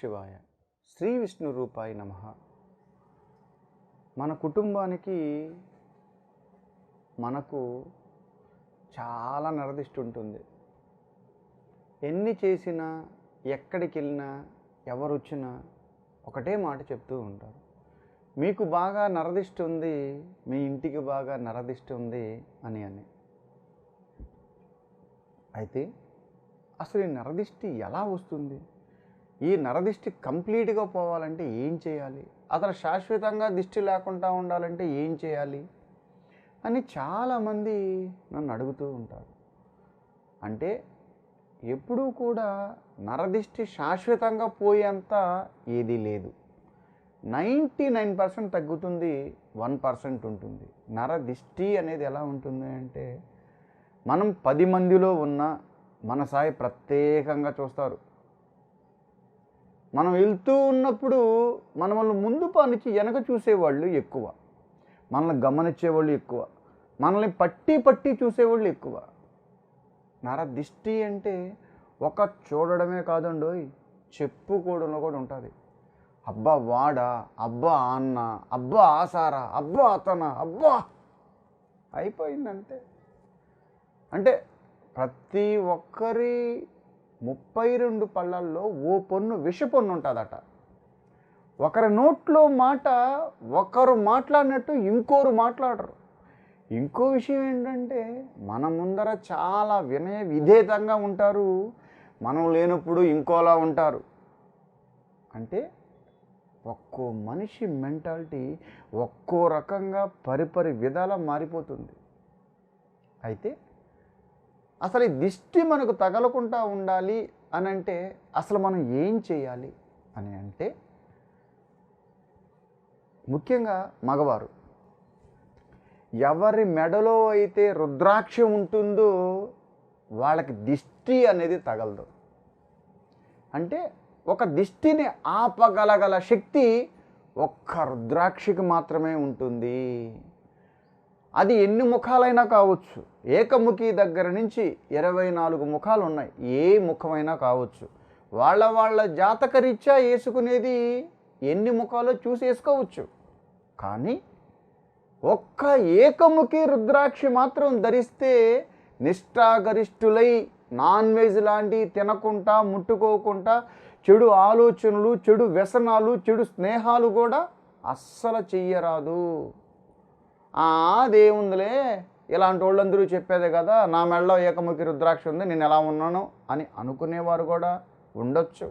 శివాయ. శ్రీ విష్ణు రూపాయ నమ. మన కుటుంబానికి మనకు చాలా నరదిష్టి ఉంటుంది ఎన్ని చేసినా ఎక్కడికి వెళ్ళినా ఎవరు వచ్చినా ఒకటే మాట చెప్తూ ఉంటారు. మీకు బాగా నరదిష్టి ఉంది మీ ఇంటికి బాగా నరదిష్టి ఉంది అని అని. అయితే అసలు ఈ నరదిష్టి ఎలా వస్తుంది? ఈ నరదిష్టి కంప్లీట్గా పోవాలంటే ఏం చేయాలి? అతను శాశ్వతంగా దిష్టి లేకుండా ఉండాలంటే ఏం చేయాలి? అని చాలామంది నన్ను అడుగుతూ ఉంటారు. అంటే ఎప్పుడూ కూడా నరదిష్టి శాశ్వతంగా పోయేంత ఏదీ లేదు. నైంటీ నైన్ పర్సెంట్ తగ్గుతుంది వన్ పర్సెంట్ ఉంటుంది. నరదిష్టి అనేది ఎలా ఉంటుంది అంటే మనం పది మందిలో ఉన్న మన సాయి ప్రత్యేకంగా చూస్తారు. మనం వెళ్తూ ఉన్నప్పుడు మనల్ని ముందు పనిచి వెనక చూసేవాళ్ళు ఎక్కువ. మనల్ని గమనించేవాళ్ళు ఎక్కువ. మనల్ని పట్టి పట్టి చూసేవాళ్ళు ఎక్కువ. నరదిష్టి అంటే ఒక చూడడమే కాదండోయ్ చెప్పుకోవడంలో కూడా ఉంటుంది. అబ్బా వాడా అబ్బా అన్న అబ్బా ఆసారా అబ్బా అతన అబ్బా! అయిపోయిందంటే అంటే ప్రతి ఒక్కరి ముప్పై రెండు పళ్ళల్లో ఓ పన్ను విష పన్ను ఉంటుందట. ఒకరి నోట్లో మాట ఒకరు మాట్లాడినట్టు ఇంకోరు మాట్లాడరు. ఇంకో విషయం ఏంటంటే మన ముందర చాలా వినయ విధేతంగా ఉంటారు మనం లేనప్పుడు ఇంకోలా ఉంటారు. అంటే ఒక్కో మనిషి మెంటాలిటీ ఒక్కో రకంగా పరిపరి విధాల మారిపోతుంది. అయితే అసలు ఈ దిష్టి మనకు తగలకుండా ఉండాలి అని అంటే అసలు మనం ఏం చేయాలి అని అంటే ముఖ్యంగా మగవారు. ఎవరి మెడలో అయితే రుద్రాక్ష ఉంటుందో వాళ్ళకి దిష్టి అనేది తగలదు. అంటే ఒక దిష్టిని ఆపగలగల శక్తి ఒక్క రుద్రాక్షికి మాత్రమే ఉంటుంది. అది ఎన్ని ముఖాలైనా కావచ్చు. ఏకముఖి దగ్గర నుంచి ఇరవై నాలుగు ముఖాలు ఉన్నాయి ఏ ముఖమైనా కావచ్చు. వాళ్ళ వాళ్ళ జాతకరీత్యా వేసుకునేది ఎన్ని ముఖాలో చూసి వేసుకోవచ్చు కానీ ఒక్క ఏకముఖి రుద్రాక్షి మాత్రం ధరిస్తే నిష్ఠాగరిష్ఠులై నాన్ వెజ్ లాంటివి తినకుండా ముట్టుకోకుండా చెడు ఆలోచనలు చెడు వ్యసనాలు చెడు స్నేహాలు కూడా అస్సలు చెయ్యరాదు. దేవుందిలే ఇలాంటి వాళ్ళందరూ చెప్పేదే కదా నా మెడలో ఏకముఖి రుద్రాక్ష ఉంది నేను ఎలా ఉన్నాను అని అనుకునేవారు కూడా ఉండొచ్చు.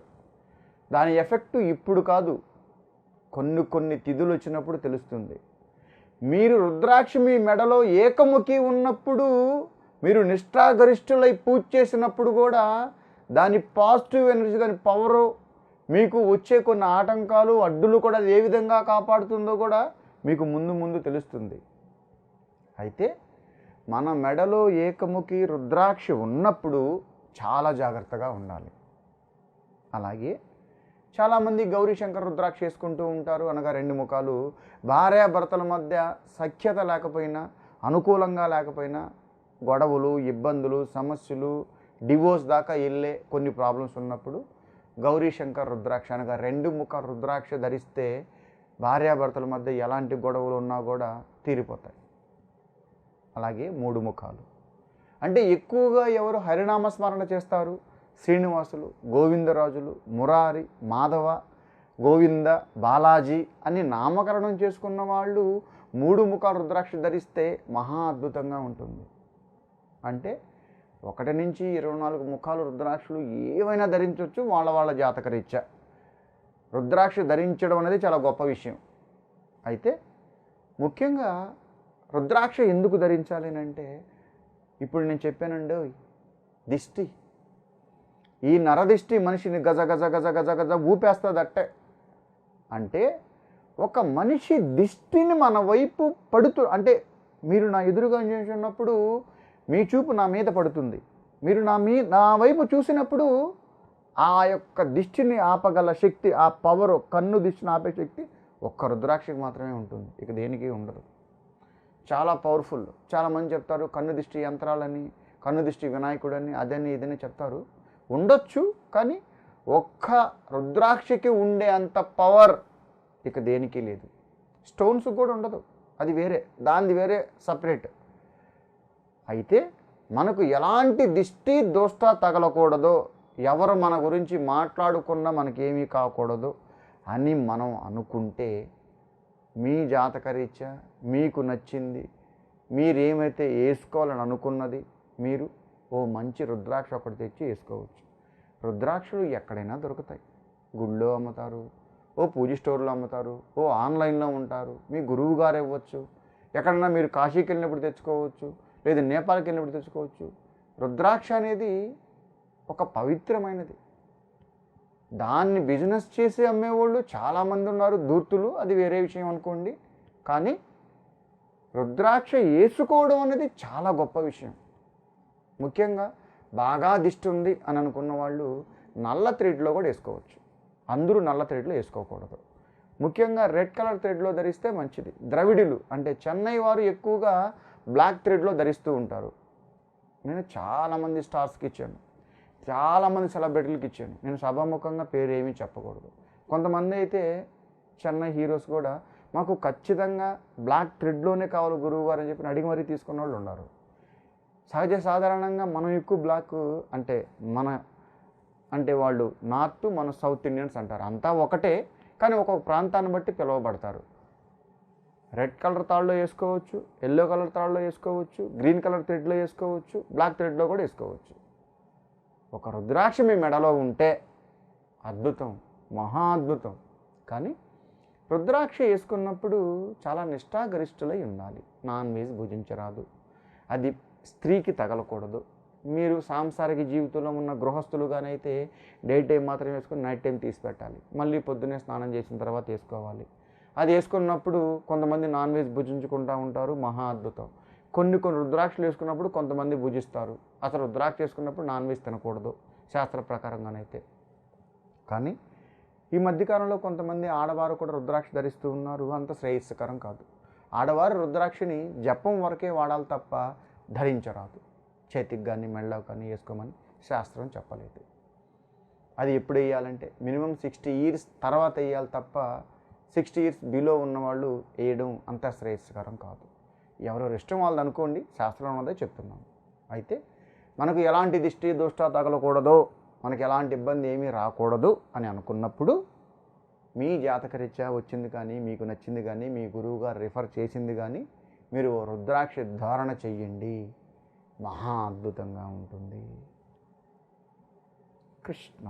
దాని ఎఫెక్టు ఇప్పుడు కాదు కొన్ని కొన్ని తిథులు వచ్చినప్పుడు తెలుస్తుంది. మీరు రుద్రాక్ష మీ మెడలో ఏకముఖి ఉన్నప్పుడు మీరు నిష్ఠాగరిష్ఠులై పూజ చేసినప్పుడు కూడా దాని పాజిటివ్ ఎనర్జీ దాని పవరు మీకు వచ్చే కొన్ని ఆటంకాలు అడ్డులు కూడా ఏ విధంగా కాపాడుతుందో కూడా మీకు ముందు ముందు తెలుస్తుంది. అయితే మన మెడలో ఏకముఖి రుద్రాక్ష ఉన్నప్పుడు చాలా జాగ్రత్తగా ఉండాలి. అలాగే చాలామంది గౌరీ శంకర్ రుద్రాక్ష వేసుకుంటూ ఉంటారు అనగా రెండు ముఖాలు. భార్యాభర్తల మధ్య సఖ్యత లేకపోయినా అనుకూలంగా లేకపోయినా గొడవలు ఇబ్బందులు సమస్యలు డివోర్స్ దాకా వెళ్ళే కొన్ని ప్రాబ్లమ్స్ ఉన్నప్పుడు గౌరీ శంకర్ రుద్రాక్ష అనగా రెండు ముఖ రుద్రాక్ష ధరిస్తే భార్యాభర్తల మధ్య ఎలాంటి గొడవలు ఉన్నా కూడా తీరిపోతాయి. అలాగే మూడు ముఖాలు. అంటే ఎక్కువగా ఎవరు హరినామ స్మరణ చేస్తారు? శ్రీనివాసులు గోవిందరాజులు మురారి మాధవ గోవింద బాలాజీ అని నామకరణం చేసుకున్న వాళ్ళు మూడు ముఖాలు రుద్రాక్ష ధరిస్తే మహా అద్భుతంగా ఉంటుంది. అంటే ఒకటి నుంచి ఇరవై నాలుగు ముఖాలు రుద్రాక్షలు ఏవైనా ధరించవచ్చు వాళ్ళ వాళ్ళ జాతకరీత్యా రుద్రాక్ష ధరించడం అనేది చాలా గొప్ప విషయం. అయితే ముఖ్యంగా రుద్రాక్ష ఎందుకు ధరించాలి అంటే ఇప్పుడు నేను చెప్పానండి దిష్టి. ఈ నరదిష్టి మనిషిని గజ గజ గజ గజ గజ ఊపేస్తుంది అట్టే అంటే ఒక మనిషి దిష్టిని మన వైపు పడుతూ అంటే మీరు నా ఎదురుగా చేసినప్పుడు మీ చూపు నా మీద పడుతుంది. మీరు నా మీ నా వైపు చూసినప్పుడు ఆ యొక్క దిష్టిని ఆపగల శక్తి ఆ పవర్ కన్ను దిష్టిని ఆపే శక్తి ఒక్క రుద్రాక్షకి మాత్రమే ఉంటుంది. ఇక దేనికి ఉండదు. చాలా పవర్ఫుల్ చాలామంది చెప్తారు కన్ను దిష్టి యంత్రాలని కన్ను దిష్టి వినాయకుడని అదని ఇదని చెప్తారు. ఉండొచ్చు కానీ ఒక్క రుద్రాక్షకి ఉండే అంత పవర్ ఇక దేనికి లేదు. స్టోన్స్ కూడా ఉండదు. అది వేరే దానిది వేరే సపరేట్ అయితే మనకు ఎలాంటి దిష్టి దోష్ట తగలకూడదో? ఎవరు మన గురించి మాట్లాడుకున్నా మనకేమీ కాకూడదు అని మనం అనుకుంటే మీ జాతకరీత్యా మీకు నచ్చింది మీరేమైతే వేసుకోవాలని అనుకున్నది మీరు ఓ మంచి రుద్రాక్ష ఒకటి తెచ్చి వేసుకోవచ్చు రుద్రాక్షలు ఎక్కడైనా దొరుకుతాయి. గుళ్ళో అమ్ముతారు ఓ పూజ స్టోర్లో అమ్ముతారు ఓ ఆన్లైన్లో ఉంటారు. మీ గురువు గారు ఇవ్వచ్చు. ఎక్కడన్నా మీరు కాశీకి వెళ్ళినప్పుడు తెచ్చుకోవచ్చు లేదా నేపాల్కి వెళ్ళినప్పుడు తెచ్చుకోవచ్చు. రుద్రాక్ష అనేది ఒక పవిత్రమైనది. దాన్ని బిజినెస్ చేసి అమ్మేవాళ్ళు చాలామంది ఉన్నారు దూర్తులు. అది వేరే విషయం అనుకోండి. కానీ రుద్రాక్ష వేసుకోవడం అనేది చాలా గొప్ప విషయం. ముఖ్యంగా బాగా దిష్టి ఉంది అని అనుకున్న వాళ్ళు నల్ల థ్రెడ్లో కూడా వేసుకోవచ్చు. అందరూ నల్ల థ్రెడ్లో వేసుకోకూడదు. ముఖ్యంగా రెడ్ కలర్ థ్రెడ్లో ధరిస్తే మంచిది. ద్రవిడులు అంటే చెన్నై వారు ఎక్కువగా బ్లాక్ థ్రెడ్లో ధరిస్తూ ఉంటారు. నేను చాలామంది స్టార్స్కి ఇచ్చాను. చాలామంది సెలబ్రిటీలకు ఇచ్చాను. నేను సభాముఖంగా పేరు ఏమీ చెప్పకూడదు. కొంతమంది అయితే చెన్నై హీరోస్ కూడా మాకు ఖచ్చితంగా బ్లాక్ థ్రెడ్లోనే కావాలి గురువు గారు అని చెప్పి అడిగి మరీ తీసుకున్న వాళ్ళు ఉన్నారు. సహజ సాధారణంగా మనం ఎక్కువ బ్లాక్ అంటే మన అంటే వాళ్ళు నార్త్ మన సౌత్ ఇండియన్స్ అంటారు. అంతా ఒకటే కానీ ఒక్కొక్క ప్రాంతాన్ని బట్టి పిలువబడతారు. రెడ్ కలర్ తాళ్ళలో వేసుకోవచ్చు ఎల్లో కలర్ తాళ్ళలో వేసుకోవచ్చు గ్రీన్ కలర్ థ్రెడ్లో వేసుకోవచ్చు బ్లాక్ థ్రెడ్లో కూడా వేసుకోవచ్చు. ఒక రుద్రాక్ష మీ మెడలో ఉంటే అద్భుతం మహా అద్భుతం. కానీ రుద్రాక్ష వేసుకున్నప్పుడు చాలా నిష్ఠాగరిష్ఠులై ఉండాలి. నాన్ వెజ్ భుజించరాదు. అది స్త్రీకి తగలకూడదు. మీరు సాంసారిక జీవితంలో ఉన్న గృహస్థులుగానైతే డే టైం మాత్రం వేసుకొని నైట్ టైం తీసి పెట్టాలి. మళ్ళీ పొద్దున్నే స్నానం చేసిన తర్వాత వేసుకోవాలి. అది వేసుకున్నప్పుడు కొంతమంది నాన్ వెజ్ భుజించుకుంటూ ఉంటారు. మహా అద్భుతం. కొన్ని కొన్ని రుద్రాక్షలు వేసుకున్నప్పుడు కొంతమంది పూజిస్తారు అసలు రుద్రాక్ష వేసుకున్నప్పుడు నాన్ వెజ్ తినకూడదు. శాస్త్ర ప్రకారంగానైతే. కానీ ఈ మధ్యకాలంలో కొంతమంది ఆడవారు కూడా రుద్రాక్ష ధరిస్తూ ఉన్నారు. అంత శ్రేయస్కరం కాదు. ఆడవారు రుద్రాక్షని జపం వరకే వాడాలి తప్ప ధరించరాదు. చేతికి కానీ మెళ్ళకు కానీ వేసుకోమని శాస్త్రం చెప్పలేదు. అది ఎప్పుడు వేయాలంటే మినిమం సిక్స్టీ ఇయర్స్ తర్వాత వేయాలి తప్ప సిక్స్టీ ఇయర్స్ బిలో ఉన్నవాళ్ళు వేయడం అంత శ్రేయస్కరం కాదు. ఎవరెవరు ఇష్టం వాళ్ళు అనుకోండి శాస్త్రం ఉన్నదే చెప్తున్నాను అయితే మనకు ఎలాంటి దిష్టి దుష్ట తగలకూడదో మనకి ఎలాంటి ఇబ్బంది ఏమీ రాకూడదు అని అనుకున్నప్పుడు మీ జాతకరీత్యా వచ్చింది కానీ మీకు నచ్చింది కానీ మీ గురువు గారు రిఫర్ చేసింది కానీ మీరు రుద్రాక్ష ధారణ చెయ్యండి. మహా అద్భుతంగా ఉంటుంది. కృష్ణ